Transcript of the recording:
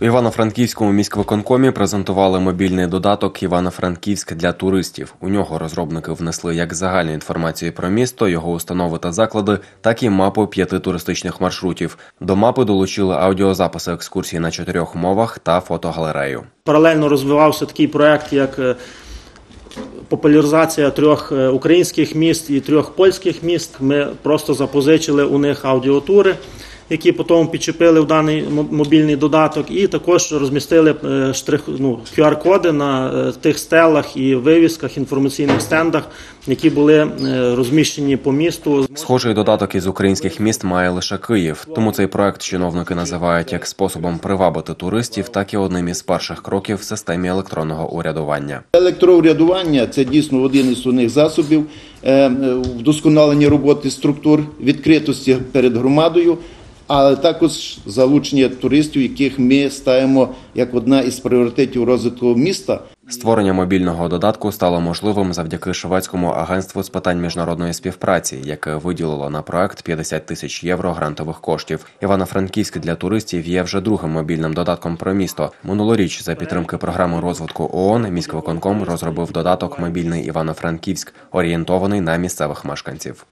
У Івано-Франківському міськвиконкомі презентували мобільний додаток Івано-Франківськ для туристів. У нього розробники внесли як загальну інформацію про місто, його установи та заклади, так і мапу п'яти туристичних маршрутів. До мапи долучили аудіозаписи екскурсій на чотирьох мовах та фотогалерею. Паралельно розвивався такий проект, як е, популяризація трьох е, українських міст і трьох польських міст. Ми просто запозичили у них аудіотури, які потім підчепили в даний мо- мобільний додаток, і також розмістили е, штрих, ну, QR-коди на е, тих стелах і вивісках, інформаційних стендах, які були е, розміщені по місту. Схожий додаток із українських міст має лише Київ, тому цей проект чиновники називають як способом привабити туристів, так і одним із перших кроків в системі електронного урядування. Електроурядування це дійсно один із основних засобів вдосконалення роботи структур, відкритості перед громадою, але також залучення туристів, яких ми ставимо як одна із пріоритетів розвитку міста. Створення мобільного додатку стало можливим завдяки шведському агентству з питань міжнародної співпраці, яке виділило на проект 50 тисяч євро грантових коштів. Івано-Франківськ для туристів є вже другим мобільним додатком про місто. Минулоріч за підтримки програми розвитку ООН міськвиконком розробив додаток Мобільний Івано-Франківськ, орієнтований на місцевих мешканців.